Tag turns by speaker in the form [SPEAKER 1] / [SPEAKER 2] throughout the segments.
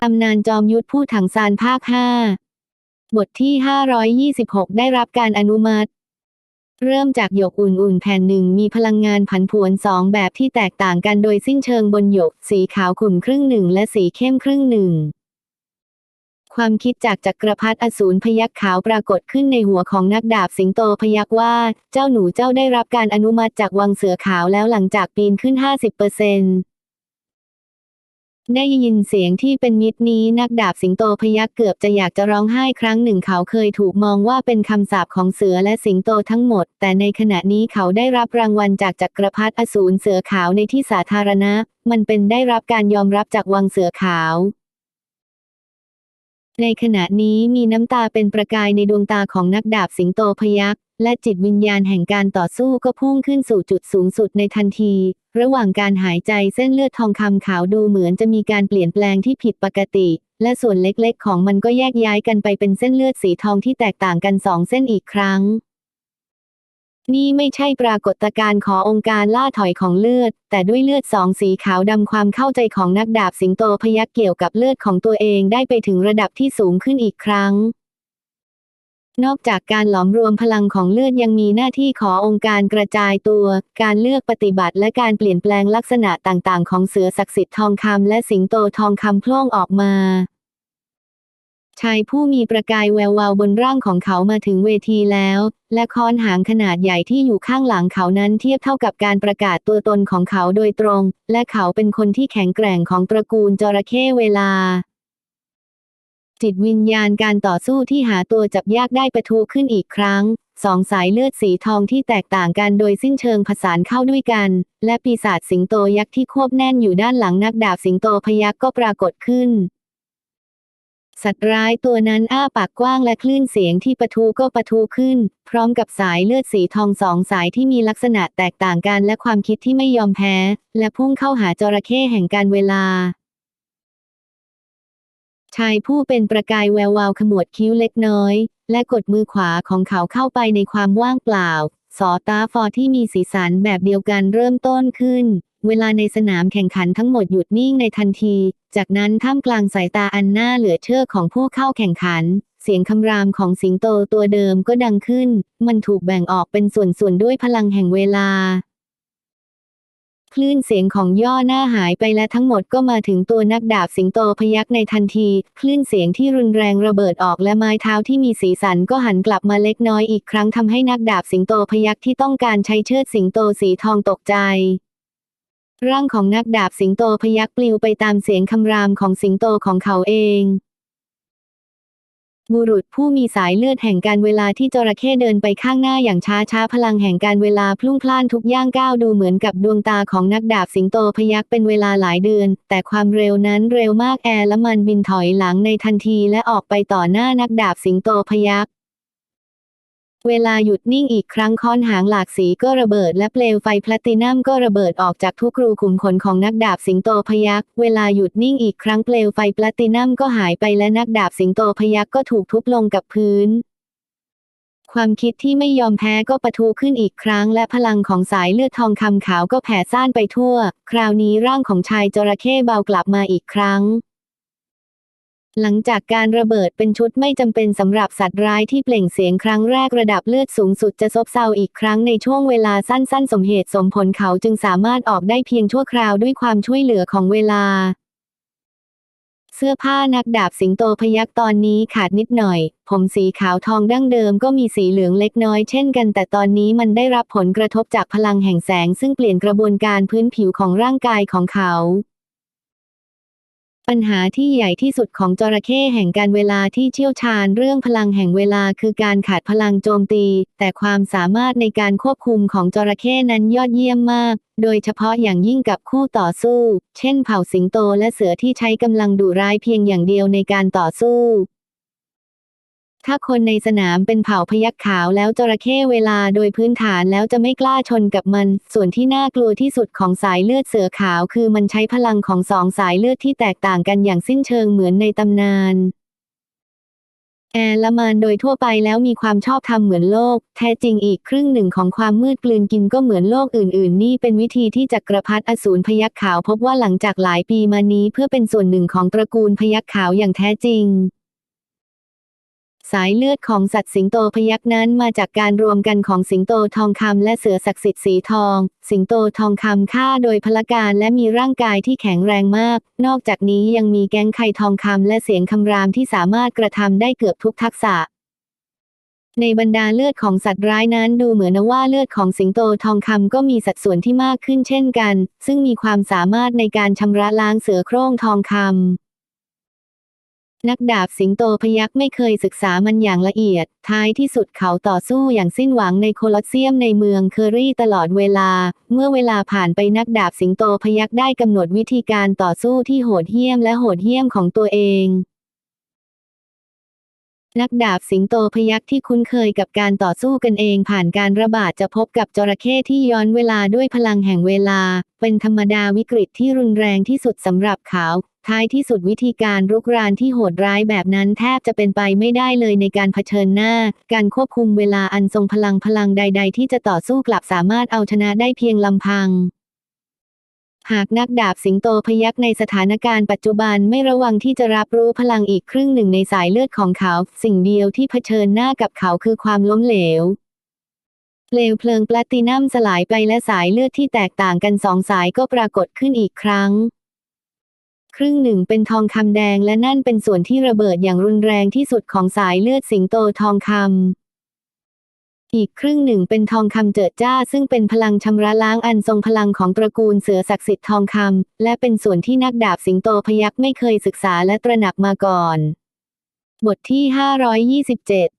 [SPEAKER 1] ตำนานจอมยุทธผู้ถังซานภาค5บทที่ 526 ได้รับการอนุมัติ เริ่มจากหยกอุ่นๆ แผ่นหนึ่งมีพลังงานผันผวนสองแบบที่แตกต่างกันโดยสิ้นเชิงบนหยก สีขาวขุ่นครึ่งหนึ่งและสีเข้มครึ่งหนึ่ง ความคิดจากจักรพรรดิอสูรพยักขาวปรากฏขึ้นในหัวของนักดาบสิงโตพยักว่า เจ้าหนูเจ้าได้รับการอนุมัติจากวังเสือขาวแล้วหลังจากปีนขึ้น 50%เปอร์เซ็นต์ ได้ยินเสียงที่เป็นมิตรนี้นักดาบสิงโตพยักเกือบจะอยากจะร้องไห้ครั้งหนึ่งเขาเคยถูกมองว่าเป็นคำสาปของเสือและสิงโตทั้งหมด แต่ในขณะนี้เขาได้รับรางวัลจากจักรพรรดิอสูรเสือขาวในที่สาธารณะ มันเป็นได้รับการยอมรับจากวังเสือขาว ในขณะนี้มีน้ำตาเป็นประกายในดวงตาของนักดาบสิงโตพยักและจิตวิญญาณแห่งการต่อสู้ก็พุ่งขึ้นสู่จุดสูงสุดในทันที ระหว่างการหายใจเส้นเลือดทองคำขาวดูเหมือนจะมีการเปลี่ยนแปลงที่ผิดปกติ และส่วนเล็กๆ ของมันก็แยกย้ายกันไปเป็นเส้นเลือดสีทองที่แตกต่างกันสองเส้นอีกครั้ง นี่ไม่ใช่ปรากฏการณ์ขององค์การล่าถอยของเลือด แต่ด้วยเลือดสองสีขาวดำความเข้าใจของนักดาบสิงโตพยักเกี่ยวกับเลือดของตัวเองได้ไปถึงระดับที่สูงขึ้นอีกครั้ง นอกจากการหลอมรวมพลังของเลือดยังมีหน้าที่ขอองค์การกระจายตัว การเลือกปฏิบัติและการเปลี่ยนแปลงลักษณะต่างๆ ของเสือศักดิ์สิทธิ์ทองคำและสิงโตทองคำพล่องออกมา ชายผู้มีประกายแวววาวบนร่างของเขามาถึงเวทีแล้ว และค้อนหางขนาดใหญ่ที่อยู่ข้างหลังเขานั้นเทียบเท่ากับการประกาศตัวตนของเขาโดยตรง และเขาเป็นคนที่แข็งแกร่งของตระกูลจระเข้เวลา จิตวิญญาณการต่อสู้ที่หาตัวจับยากได้ประทุขึ้นอีกครั้งสองสายเลือดสีทองที่แตกต่างกันโดยสิ้นเชิงผสานเข้าด้วยกัน และปีศาจสิงโตยักษ์ที่ควบแน่นอยู่ด้านหลังนักดาบสิงโตพยักก็ปรากฏขึ้น สัตว์ร้ายตัวนั้นอ้าปากกว้างและคลื่นเสียงที่ปะทุก็ปะทุขึ้น พร้อมกับสายเลือดสีทองสองสายที่มีลักษณะแตกต่างกันและความคิดที่ไม่ยอมแพ้ และพุ่งเข้าหาจระเข้แห่งการเวลา ชายผู้เป็นประกายแวววาวขมวดคิ้วเล็กน้อย และกดมือขวาของเขาเข้าไปในความว่างเปล่า สอตาฟอที่มีสีสันแบบเดียวกันเริ่มต้นขึ้น เวลาในสนามแข่งขันทั้งหมดหยุดนิ่งในทันที จากนั้นท่ามกลางสายตาอันน่าเหลือเชื่อของผู้เข้าแข่งขัน เสียงคำรามของสิงโตตัวเดิมก็ดังขึ้น มันถูกแบ่งออกเป็นส่วนๆด้วยพลังแห่งเวลา คลื่นเสียงของย่อหน้าหายไปและทั้งหมดก็มาถึงตัวนักดาบสิงโตพยักในทันที คลื่นเสียงที่รุนแรงระเบิดออกและไม้เท้าที่มีสีสันก็หันกลับมาเล็กน้อยอีกครั้งทำให้นักดาบสิงโตพยักที่ต้องการใช้เชือดสิงโตสีทองตกใจ ร่างของนักดาบสิงโตพยักปลิวไปตามเสียงคำรามของสิงโตของเขาเอง บุรุษผู้มีสายเลือดแห่งการเวลาที่จระเข้เดินไปข้างหน้าอย่างช้าช้าพลังแห่งการเวลาพลุ่งพล่านทุกย่างก้าวดูเหมือนกับดวงตาของนักดาบสิงโตพยักเป็นเวลาหลายเดือน แต่ความเร็วนั้นเร็วมากแอร์และมันบินถอยหลังในทันทีและออกไปต่อหน้านักดาบสิงโตพยัก เวลาหยุดนิ่งอีกครั้งค้อนหางหลากสีก็ระเบิด และเปลวไฟแพลตินัมก็ระเบิดออกจากทุกรูขุมขนของนักดาบสิงโตพยักเวลาหยุดนิ่งอีกครั้งเปลวไฟแพลตินัมก็หายไปและนักดาบสิงโตพยักก็ถูกทุบลงกับพื้น ความคิดที่ไม่ยอมแพ้ก็ปะทุขึ้นอีกครั้ง และพลังของสายเลือดทองคำขาวก็แผ่ซ่านไปทั่ว คราวนี้ร่างของชายจระเข้เบากลับมาอีกครั้ง หลังจากการระเบิดเป็นชุดไม่จำเป็นสำหรับสัตว์ร้ายที่เปล่งเสียงครั้งแรกระดับเลือดสูงสุดจะซบเซาอีกครั้งในช่วงเวลาสั้นๆ สมเหตุสมผลเขาจึงสามารถออกได้เพียงชั่วคราวด้วยความช่วยเหลือของเวลา เสื้อผ้านักดาบสิงโตพยักตอนนี้ขาดนิดหน่อย ผมสีขาวทองดั้งเดิมก็มีสีเหลืองเล็กน้อยเช่นกันแต่ตอนนี้มันได้รับผลกระทบจากพลังแห่งแสงซึ่งเปลี่ยนกระบวนการพื้นผิวของร่างกายของเขา ปัญหาที่ใหญ่ที่สุดของจระเข้แห่งการเวลาที่เชี่ยวชาญเรื่องพลังแห่งเวลาคือการขาดพลังโจมตี แต่ความสามารถในการควบคุมของจระเข้นั้นยอดเยี่ยมมาก โดยเฉพาะอย่างยิ่งกับคู่ต่อสู้ เช่นเผ่าสิงโตและเสือที่ใช้กำลังดุร้ายเพียงอย่างเดียวในการต่อสู้ ถ้าคนในสนามเป็นเผ่าพยักขาวแล้วจระเข้เวลาโดยพื้นฐานแล้วจะไม่กล้าชนกับมัน ส่วนที่น่ากลัวที่สุดของสายเลือดเสือขาวคือมันใช้พลังของสองสายเลือดที่แตกต่างกันอย่างสิ้นเชิงเหมือนในตำนานแอละมานโดยทั่วไปแล้วมีความชอบธรรมเหมือนโลก แท้จริงอีกครึ่งหนึ่งของความมืดกลืนกินก็เหมือนโลกอื่น ๆ นี่เป็นวิธีที่จักรพรรดิอสูรพยักขาวพบว่าหลังจากหลายปีมานี้เพื่อเป็นส่วนหนึ่งของตระกูลพยักขาวอย่างแท้จริง สายเลือดของสัตว์สิงโตพยักนั้นมาจากการรวมกันของสิงโตทองคำและเสือศักดิ์สิทธิ์สีทอง สิงโตทองคำฆ่าโดยพละการและมีร่างกายที่แข็งแรงมาก นอกจากนี้ยังมีแก๊งไข่ทองคำและเสียงคำรามที่สามารถกระทำได้เกือบทุกทักษะในบรรดาเลือดของสัตว์ร้ายนั้นดูเหมือนว่าเลือดของสิงโตทองคำก็มีสัดส่วนที่มากขึ้นเช่นกัน ซึ่งมีความสามารถในการชำระล้างเสือโคร่งทองคำ นักดาบสิงโตพยักไม่เคยศึกษามันอย่างละเอียด ท้ายที่สุดเขาต่อสู้อย่างสิ้นหวังในโคลอสเซียมในเมืองเคอรี่ตลอดเวลา เมื่อเวลาผ่านไปนักดาบสิงโตพยักได้กำหนดวิธีการต่อสู้ที่โหดเหี้ยมและโหดเหี้ยมของตัวเองนักดาบสิงโตพยักที่คุ้นเคยกับการต่อสู้กันเองผ่านการระบาดจะพบกับจระเข้ที่ย้อนเวลาด้วยพลังแห่งเวลา เป็นธรรมดาวิกฤตที่รุนแรงที่สุดสำหรับเขา ท้ายที่สุดวิธีการรุกรานที่โหดร้ายแบบนั้นแทบจะเป็นไปไม่ได้เลยในการเผชิญหน้า การควบคุมเวลาอันทรงพลังพลังใด ๆ ที่จะต่อสู้กลับสามารถเอาชนะได้เพียงลำพัง หากนักดาบสิงโตพยักในสถานการณ์ปัจจุบันไม่ระวังที่จะรับรู้พลังอีกครึ่งหนึ่งในสายเลือดของเขา สิ่งเดียวที่เผชิญหน้ากับเขาคือความล้มเหลวเปลวเพลิงแพลตินัมสลายไปและสายเลือดที่แตกต่างกันสองสายก็ปรากฏขึ้นอีกครั้ง ครึ่งหนึ่งเป็นทองคำแดงและนั่นเป็นส่วนที่ระเบิดอย่างรุนแรงที่สุดของสายเลือดสิงโตทองคำ อีกครึ่งหนึ่งเป็นทองคำเจิดจ้า ซึ่งเป็นพลังชำระล้างอันทรงพลังของตระกูลเสือศักดิ์สิทธิ์ทองคำและเป็นส่วนที่นักดาบสิงโตพยักไม่เคยศึกษาและตระหนักมาก่อน บทที่ 527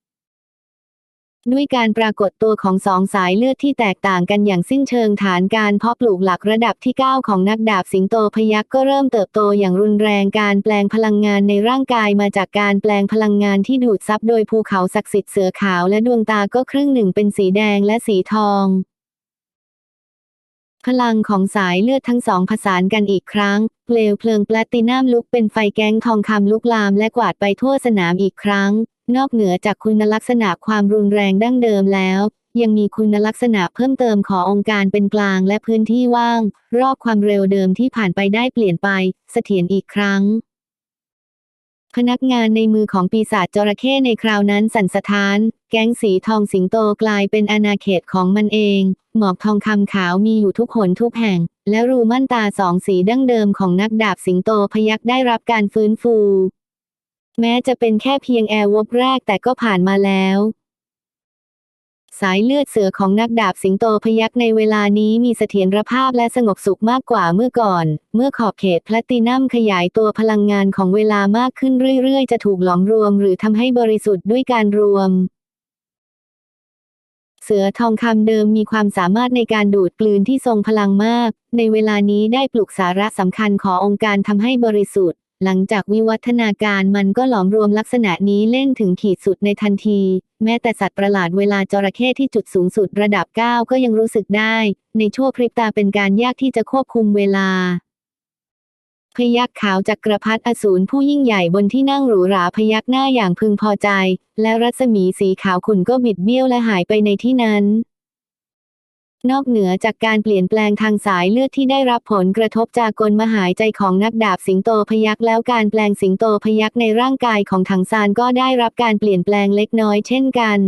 [SPEAKER 1] ด้วยการปรากฏตัวของสองสายเลือดที่แตกต่างกันอย่างสิ้นเชิงฐานการเพาะปลูกหลักระดับที่ 9 ของนักดาบสิงโตพยักก็เริ่มเติบโตอย่างรุนแรงการแปลงพลังงานในร่างกายมาจากการแปลงพลังงานที่ดูดซับโดยภูเขาศักดิ์สิทธิ์เสือขาวและดวงตาก็ครึ่งหนึ่งเป็นสีแดงและสีทองพลังของสายเลือดทั้งสองผสานกันอีกครั้ง เปลวเพลิงแพลตินัมลุกเป็นไฟแก๊งทองคำลุกลามและกวาดไปทั่วสนามอีกครั้ง นอกเหนือจากคุณลักษณะความรุนแรงดั้งเดิมแล้ว ยังมีคุณลักษณะเพิ่มเติมขององค์การเป็นกลางและพื้นที่ว่าง รอบความเร็วเดิมที่ผ่านไปได้เปลี่ยนไปเสถียรอีกครั้ง พนักงานในมือของปีศาจจระเข้ในคราวนั้นสั่นสะท้าน แก๊งสีทองสิงโตกลายเป็นอาณาเขตของมันเอง หมอกทองคำขาวมีอยู่ทุกหนทุกแห่ง และรูม่านตาสองสีดั้งเดิมของนักดาบสิงโตพยักได้รับการฟื้นฟู แม้จะเป็นแค่เพียงแอร์วบแรกแต่ก็ผ่านมาแล้ว สายเลือดเสือของนักดาบสิงโตพยักในเวลานี้มีเสถียรภาพและสงบสุขมากกว่าเมื่อก่อน เมื่อขอบเขตแพลตตินัมขยายตัวพลังงานของเวลามากขึ้นเรื่อยๆ จะถูกหลอมรวมหรือทำให้บริสุทธิ์ด้วยการรวมเสือทองคำเดิมมีความสามารถในการดูดกลืนที่ทรงพลังมาก ในเวลานี้ได้ปลุกสาระสำคัญขององค์การทำให้บริสุทธิ์ หลังจากวิวัฒนาการมันก็หลอมรวมลักษณะนี้เล่นถึงขีดสุดในทันที แม้แต่สัตว์ประหลาดเวลาจระเข้ที่จุดสูงสุดระดับ 9 ก็ยังรู้สึกได้ ในชั่วพริบตาเป็นการยากที่จะควบคุมเวลาพยักขาวจักรพรรดิอสูรผู้ยิ่งใหญ่บนที่นั่งหรูหราพยักหน้าอย่างพึงพอใจ และรัศมีสีขาวขุ่นก็บิดเบี้ยวและหายไปในที่นั้น นอกเหนือจากการเปลี่ยนแปลงทางสายเลือดที่ได้รับผลกระทบจากกลมหายใจของนักดาบสิงโตพยักแล้วการแปลงสิงโตพยักในร่างกายของถังซานก็ได้รับการเปลี่ยนแปลงเล็กน้อยเช่นกัน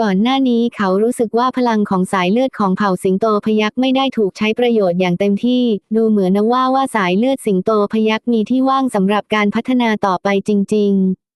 [SPEAKER 1] ก่อนหน้านี้เขารู้สึกว่าพลังของสายเลือดของเผ่าสิงโตพยักไม่ได้ถูกใช้ประโยชน์อย่างเต็มที่ ดูเหมือนนะว่าว่าสายเลือดสิงโตพยักมีที่ว่างสำหรับการพัฒนาต่อไปจริง ๆ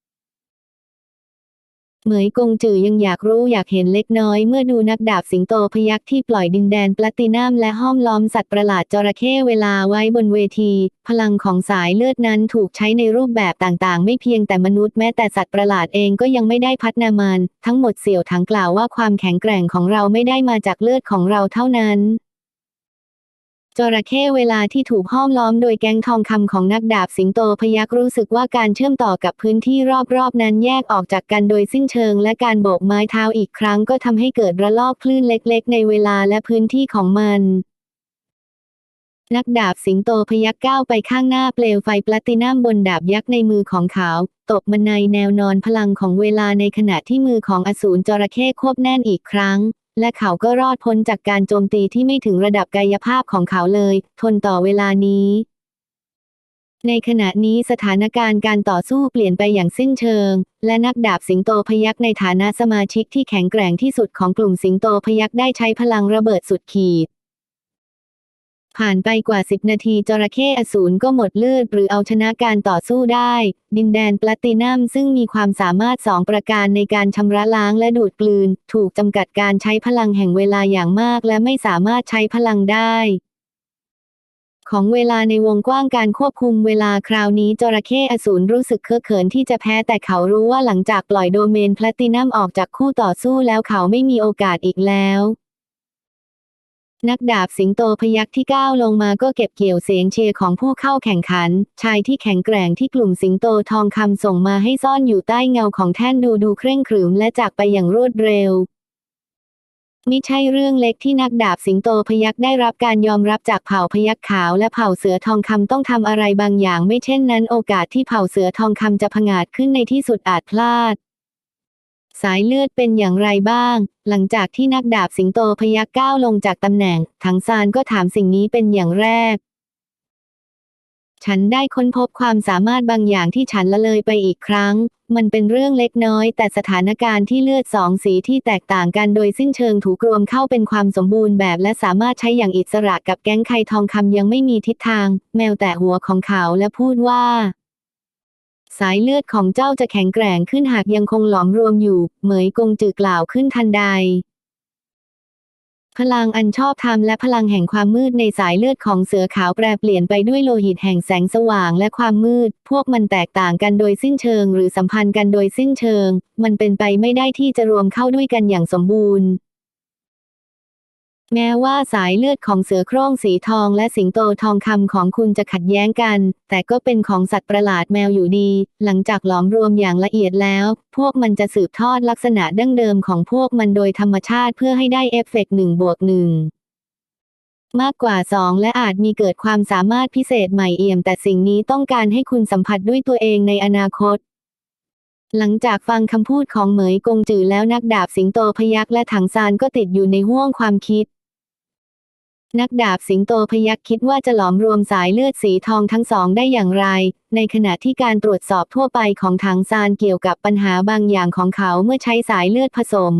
[SPEAKER 1] เหมยกงจือยังอยากรู้อยากเห็นเล็กน้อย เมื่อดูนักดาบสิงโตพยักที่ปล่อยดินแดนแพลตตินัมและห้อมล้อมสัตว์ประหลาดจระเข้เวลาไว้บนเวที พลังของสายเลือดนั้นถูกใช้ในรูปแบบต่างๆ ไม่เพียงแต่มนุษย์แม้แต่สัตว์ประหลาดเองก็ยังไม่ได้พัฒนามัน ทั้งหมดเสี่ยวถังกล่าวว่าความแข็งแกร่งของเราไม่ได้มาจากเลือดของเราเท่านั้น จระเข้เวลาที่ถูกห้อมล้อมโดยแก๊งทองคำของนักดาบสิงโตพยักรู้สึกว่าการเชื่อมต่อกับพื้นที่รอบๆ นั้นแยกออกจากกันโดยสิ้นเชิง และการโบกไม้เท้าอีกครั้งก็ทำให้เกิดระลอกคลื่นเล็กๆ ในเวลาและพื้นที่ของมัน นักดาบสิงโตพยักก้าวไปข้างหน้าเปลวไฟแพลตินัมบนดาบยักษ์ในมือของเขา ตบมันในแนวนอนพลังของเวลาในขณะที่มือของอสูรจระเข้ควบแน่นอีกครั้ง และเขาก็รอดพ้นจากการโจมตีที่ไม่ถึงระดับกายภาพของเขาเลย ทนต่อเวลานี้ ในขณะนี้สถานการณ์การต่อสู้เปลี่ยนไปอย่างสิ้นเชิง และนักดาบสิงโตพยักในฐานะสมาชิกที่แข็งแกร่งที่สุดของกลุ่มสิงโตพยักได้ใช้พลังระเบิดสุดขีด ผ่านไปกว่า 10 นาทีจระเข้อสูรก็หมดเลือดหรือเอาชนะการต่อสู้ได้ ดินแดนแพลตินัมซึ่งมีความสามารถสองประการในการชำระล้างและดูดกลืน ถูกจำกัดการใช้พลังแห่งเวลาอย่างมากและไม่สามารถใช้พลังได้ ของเวลาในวงกว้างการควบคุมเวลาคราวนี้จระเข้อสูรรู้สึกเคอะเขินที่จะแพ้แต่เขารู้ว่าหลังจากปล่อยโดเมนแพลตินัมออกจากคู่ต่อสู้แล้วเขาไม่มีโอกาสอีกแล้ว นักดาบสิงโตพยักที่ก้าวลงมาก็เก็บเกี่ยวเสียงเชียร์ของผู้เข้าแข่งขัน ชายที่แข็งแกร่งที่กลุ่มสิงโตทองคำส่งมาให้ซ่อนอยู่ใต้เงาของแท่นดูดูเคร่งขรึมและจากไปอย่างรวดเร็วมิใช่เรื่องเล็กที่นักดาบสิงโตพยักได้รับการยอมรับจากเผ่าพยักขาวและเผ่าเสือทองคำต้องทำอะไรบางอย่าง ไม่เช่นนั้นโอกาสที่เผ่าเสือทองคำจะผงาดขึ้นในที่สุดอาจพลาด สายเลือดเป็นอย่างไรบ้าง หลังจากที่นักดาบสิงโตพยักก้าวลงจากตำแหน่ง ถังซานก็ถามสิ่งนี้เป็นอย่างแรก ฉันได้ค้นพบความสามารถบางอย่างที่ฉันละเลยไปอีกครั้ง มันเป็นเรื่องเล็กน้อย แต่สถานการณ์ที่เลือดสองสีที่แตกต่างกันโดยสิ้นเชิงถูกรวมเข้าเป็นความสมบูรณ์แบบ และสามารถใช้อย่างอิสระกับแก๊งไคทองคำยังไม่มีทิศทาง แมวแตะหัวของเขาและพูดว่า สายเลือดของเจ้าจะแข็งแกร่งขึ้นหากยังคงหลอมรวมอยู่ เหมยกงจือกล่าวขึ้นทันใด พลังอันชอบธรรมและพลังแห่งความมืดในสายเลือดของเสือขาวแปรเปลี่ยนไปด้วยโลหิตแห่งแสงสว่างและความมืด พวกมันแตกต่างกันโดยสิ้นเชิง หรือสัมพันธ์กันโดยสิ้นเชิง มันเป็นไปไม่ได้ที่จะรวมเข้าด้วยกันอย่างสมบูรณ์ แม้ว่าสายเลือดของเสือโคร่งสีทองและสิงโตทองคำของคุณจะขัดแย้งกัน แต่ก็เป็นของสัตว์ประหลาดแมวอยู่ดี หลังจากหลอมรวมอย่างละเอียดแล้ว พวกมันจะสืบทอดลักษณะดั้งเดิมของพวกมันโดยธรรมชาติเพื่อให้ได้เอฟเฟกต์หนึ่งบวกหนึ่งมากกว่าสองและอาจมีเกิดความสามารถพิเศษใหม่เอี่ยม แต่สิ่งนี้ต้องการให้คุณสัมผัสด้วยตัวเองในอนาคต หลังจากฟังคำพูดของเหมยกงจือแล้วนักดาบสิงโตพยักและถังซานก็ติดอยู่ในห้วงความคิด นักดาบสิงโตพยักคิดว่าจะหลอมรวมสายเลือดสีทองทั้งสองได้อย่างไร ในขณะที่การตรวจสอบทั่วไปของถังซานเกี่ยวกับปัญหาบางอย่างของเขาเมื่อใช้สายเลือดผสม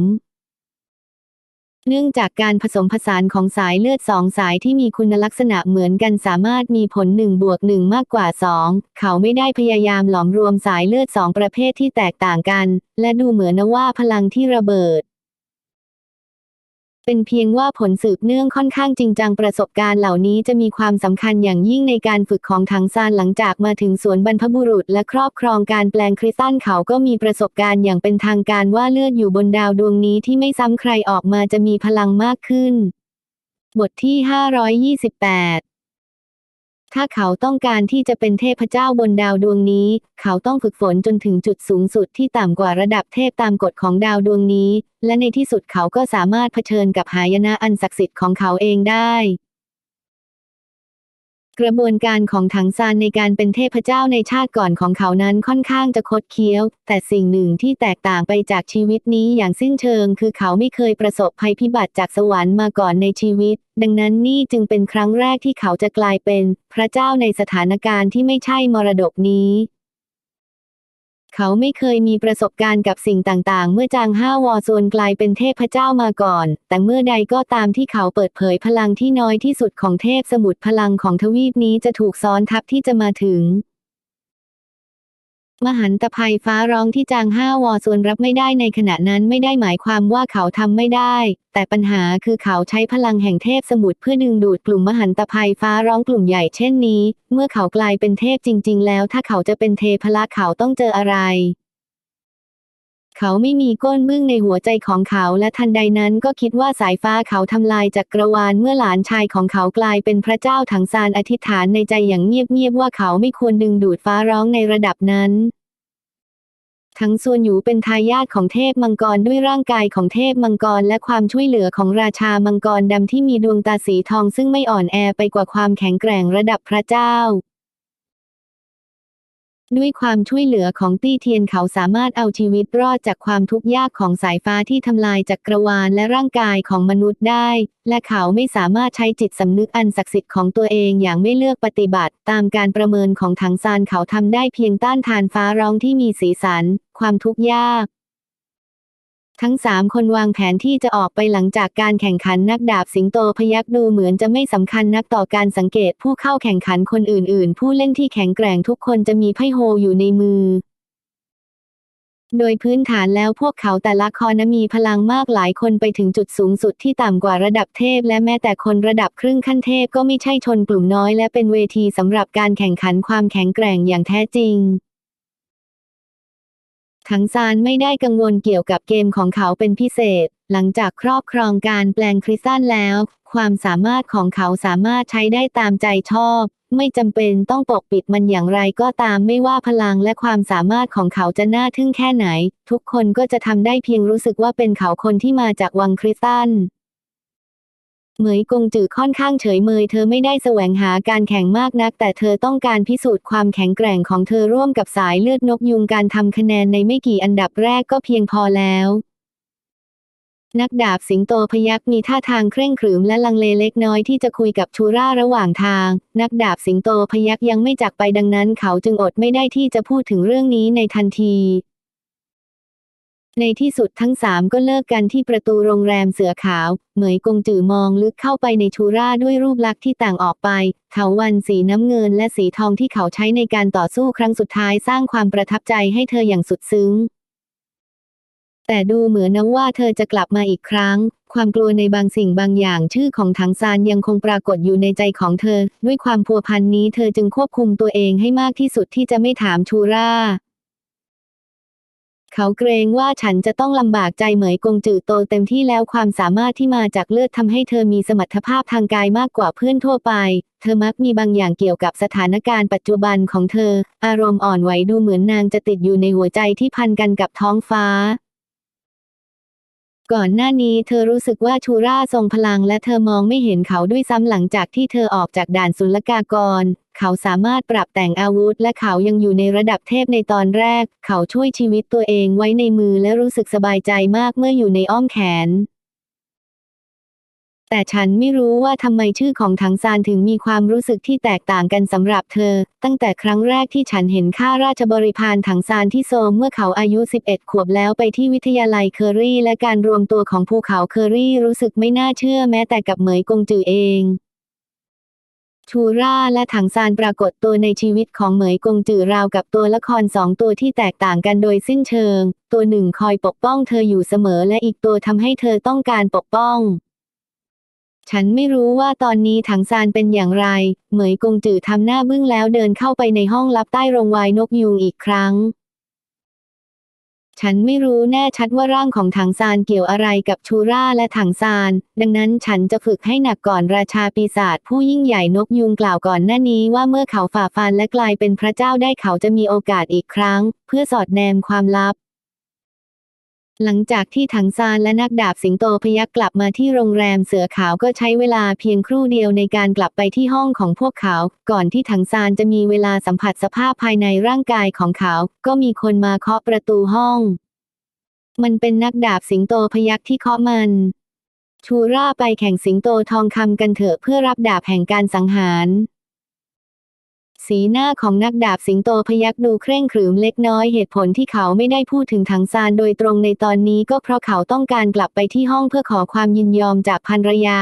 [SPEAKER 1] เนื่องจากการผสมผสานของสายเลือดสองสายที่มีคุณลักษณะเหมือนกันสามารถมีผลหนึ่งบวกหนึ่งมากกว่าสองเขาไม่ได้พยายามหลอมรวมสายเลือดสองประเภทที่แตกต่างกัน และดูเหมือนว่าพลังที่ระเบิด เป็นเพียงว่าผลสืบเนื่องค่อนข้างจริงจังประสบการณ์เหล่านี้จะมีความสำคัญอย่างยิ่งในการฝึกของถังซานหลังจากมาถึงสวนบรรพบุรุษและครอบครองการแปลงคริสตันเขาก็มีประสบการณ์อย่างเป็นทางการว่าเลือดอยู่บนดาวดวงนี้ที่ไม่ซ้ำใครออกมาจะมีพลังมากขึ้น บทที่ 528 ถ้าเขาต้องการที่จะเป็นเทพเจ้าบนดาวดวงนี้ เขาต้องฝึกฝนจนถึงจุดสูงสุดที่ต่ำกว่าระดับเทพตามกฎของดาวดวงนี้ และในที่สุดเขาก็สามารถเผชิญกับหายนะอันศักดิ์สิทธิ์ของเขาเองได้ กระบวนการของถังซานในการเป็นเทพเจ้าในชาติก่อนของเขานั้นค่อนข้างจะคดเคี้ยว แต่สิ่งหนึ่งที่แตกต่างไปจากชีวิตนี้อย่างสิ้นเชิง คือเขาไม่เคยประสบภัยพิบัติจากสวรรค์มาก่อนในชีวิต ดังนั้นนี่จึงเป็นครั้งแรกที่เขาจะกลายเป็น พระเจ้าในสถานการณ์ที่ไม่ใช่มรดกนี้ เขาไม่เคยมีประสบการณ์กับสิ่งต่างๆ เมื่อจางห้าวอซนกลายเป็นเทพเจ้ามาก่อน แต่เมื่อใดก็ตามที่เขาเปิดเผยพลังที่น้อยที่สุดของเทพสมุดพลังของทวีปนี้จะถูกซ้อนทับที่จะมาถึง มหันตภัยฟ้าร้องที่จางห้าวอส่วนรับไม่ได้ในขณะนั้นไม่ได้หมายความว่าเขาทำไม่ได้ แต่ปัญหาคือเขาใช้พลังแห่งเทพสมุทรเพื่อดึงดูดกลุ่มมหันตภัยฟ้าร้องกลุ่มใหญ่เช่นนี้ เมื่อเขากลายเป็นเทพจริง ๆ แล้วถ้าเขาจะเป็นเทพละเขาต้องเจออะไร เขาไม่มีก้นบึ้งในหัวใจของเขาและทันใดนั้นก็คิดว่าสายฟ้าเขาทำลายจักรวาลเมื่อหลานชายของเขากลายเป็นพระเจ้าถังซานอธิษฐานในใจอย่างเงียบๆว่าเขาไม่ควรดึงดูดฟ้าร้องในระดับนั้นทั้งส่วนอยู่เป็นทายาทของเทพมังกรด้วยร่างกายของเทพมังกรและความช่วยเหลือของราชามังกรดำที่มีดวงตาสีทองซึ่งไม่อ่อนแอไปกว่าความแข็งแกร่งระดับพระเจ้า ด้วยความช่วยเหลือของตี้เทียนเขาสามารถเอาชีวิตรอดจากความทุกข์ยากของสายฟ้าที่ทำลายจักรวาลและร่างกายของมนุษย์ได้ และเขาไม่สามารถใช้จิตสำนึกอันศักดิ์สิทธิ์ของตัวเองอย่างไม่เลือกปฏิบัติ ตามการประเมินของถังซานเขาทำได้เพียงต้านทานฟ้าร้องที่มีสีสัน ความทุกข์ยาก ทั้งสามคนวางแผนที่จะออกไปหลังจากการแข่งขันนักดาบสิงโตพยักดูเหมือนจะไม่สำคัญนักต่อการสังเกตผู้เข้าแข่งขันคนอื่น ๆ ผู้เล่นที่แข็งแกร่งทุกคนจะมีไพ่โฮอยู่ในมือ โดยพื้นฐานแล้วพวกเขาแต่ละคนมีพลังมากหลายคนไปถึงจุดสูงสุดที่ต่ำกว่าระดับเทพ และแม้แต่คนระดับครึ่งขั้นเทพก็ไม่ใช่ชนกลุ่มน้อย และเป็นเวทีสำหรับการแข่งขันความแข็งแกร่งอย่างแท้จริง ถังซานไม่ได้กังวลเกี่ยวกับเกมของเขาเป็นพิเศษ หลังจากครอบครองการแปลงคริสตัลแล้ว ความสามารถของเขาสามารถใช้ได้ตามใจชอบ ไม่จำเป็นต้องปกปิดมันอย่างไรก็ตามไม่ว่าพลังและความสามารถของเขาจะน่าทึ่งแค่ไหน ทุกคนก็จะทำได้เพียงรู้สึกว่าเป็นเขาคนที่มาจากวังคริสตัล เหมยกงจือค่อนข้างเฉยเมยเธอไม่ได้แสวงหาการแข่งมากนัก แต่เธอต้องการพิสูจน์ความแข็งแกร่งของเธอร่วมกับสายเลือดนกยุงการทำคะแนนในไม่กี่อันดับแรกก็เพียงพอแล้ว นักดาบสิงโตพยักมีท่าทางเคร่งขรึมและลังเลเล็กน้อยที่จะคุยกับชูร่าระหว่างทาง นักดาบสิงโตพยักยังไม่จากไปดังนั้นเขาจึงอดไม่ได้ที่จะพูดถึงเรื่องนี้ในทันที ในที่สุดทั้งสามก็เลิกกันที่ประตูโรงแรมเสือขาว เหมยกงจือมองลึกเข้าไปในชูร่าด้วยรูปลักษณ์ที่ต่างออกไป เถาวันสีน้ำเงินและสีทองที่เขาใช้ในการต่อสู้ครั้งสุดท้ายสร้างความประทับใจให้เธออย่างสุดซึ้ง แต่ดูเหมือนนะว่าเธอจะกลับมาอีกครั้ง ความกลัวในบางสิ่งบางอย่างชื่อของถังซานยังคงปรากฏอยู่ในใจของเธอ ด้วยความพัวพันนี้เธอจึงควบคุมตัวเองให้มากที่สุดที่จะไม่ถามชูร่า เขาเกรงว่าฉันจะต้องลำบากใจเหมยกงจือโตเต็มที่แล้วความสามารถที่มาจากเลือดทำให้เธอมีสมรรถภาพทางกายมากกว่าเพื่อนทั่วไป เธอมักมีบางอย่างเกี่ยวกับสถานการณ์ปัจจุบันของเธอ อารมณ์อ่อนไหวดูเหมือนนางจะติดอยู่ในหัวใจที่พันกันกับท้องฟ้า ก่อนหน้านี้เธอรู้สึกว่าชูร่าทรงพลังและเธอมองไม่เห็นเขาด้วยซ้ำหลังจากที่เธอออกจากด่านศุลกากร เขาสามารถปรับแต่งอาวุธ และเขายังอยู่ในระดับเทพในตอนแรก เขาช่วยชีวิตตัวเองไว้ในมือและรู้สึกสบายใจมากเมื่ออยู่ในอ้อมแขน แต่ฉันไม่รู้ว่าทำไมชื่อของถังซานถึงมีความรู้สึกที่แตกต่างกันสำหรับเธอ ตั้งแต่ครั้งแรกที่ฉันเห็นข้าราชบริพารถังซานที่โซมเมื่อเขาอายุ 11 ขวบแล้วไปที่วิทยาลัยเคอรี่ และการรวมตัวของภูเขาเคอรี่รู้สึกไม่น่าเชื่อแม้แต่กับเหมยกงจือเองชูร่าและถังซานปรากฏตัวในชีวิตของเหมยกงจือราวกับตัวละครสองตัวที่แตกต่างกันโดยสิ้นเชิง ตัวหนึ่งคอยปกป้องเธออยู่เสมอและอีกตัวทำให้เธอต้องการปกป้อง ฉันไม่รู้ว่าตอนนี้ถังซานเป็นอย่างไร เหมยกงจือทำหน้าบึ้งแล้วเดินเข้าไปในห้องลับใต้โรงวายนกยูงอีกครั้ง ฉันไม่รู้แน่ชัดว่าร่างของถังซานเกี่ยวอะไรกับชูร่าและถังซาน ดังนั้นฉันจะฝึกให้หนักก่อนราชาปีศาจผู้ยิ่งใหญ่นกยูงกล่าวก่อนหน้านี้ว่าเมื่อเขาฝ่าฟันและกลายเป็นพระเจ้าได้เขาจะมีโอกาสอีกครั้ง เพื่อสอดแนมความลับ หลังจากที่ถังซานและนักดาบสิงโตพยักกลับมาที่โรงแรมเสือขาวก็ใช้เวลาเพียงครู่เดียวในการกลับไปที่ห้องของพวกเขา ก่อนที่ถังซานจะมีเวลาสัมผัสสภาพภายในร่างกายของเขา ก็มีคนมาเคาะประตูห้อง มันเป็นนักดาบสิงโตพยักที่เคาะมัน ชูร่าไปแข่งสิงโตทองคำกันเถอะเพื่อรับดาบแห่งการสังหาร สีหน้าของนักดาบสิงโตพยักดูเคร่งขรึมเล็กน้อยเหตุผลที่เขาไม่ได้พูดถึงถังซานโดยตรงในตอนนี้ก็เพราะเขาต้องการกลับไปที่ห้องเพื่อขอความยินยอมจากภรรยา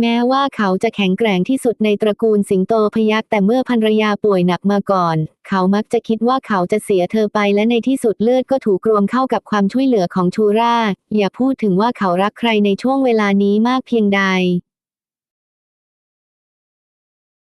[SPEAKER 1] แม้ว่าเขาจะแข็งแกร่งที่สุดในตระกูลสิงโตพยักแต่เมื่อภรรยาป่วยหนักมาก่อน เขามักจะคิดว่าเขาจะเสียเธอไปและในที่สุดเลือดก็ถูกรวมเข้ากับความช่วยเหลือของชูราอย่าพูดถึงว่าเขารักใครในช่วงเวลานี้มากเพียงใด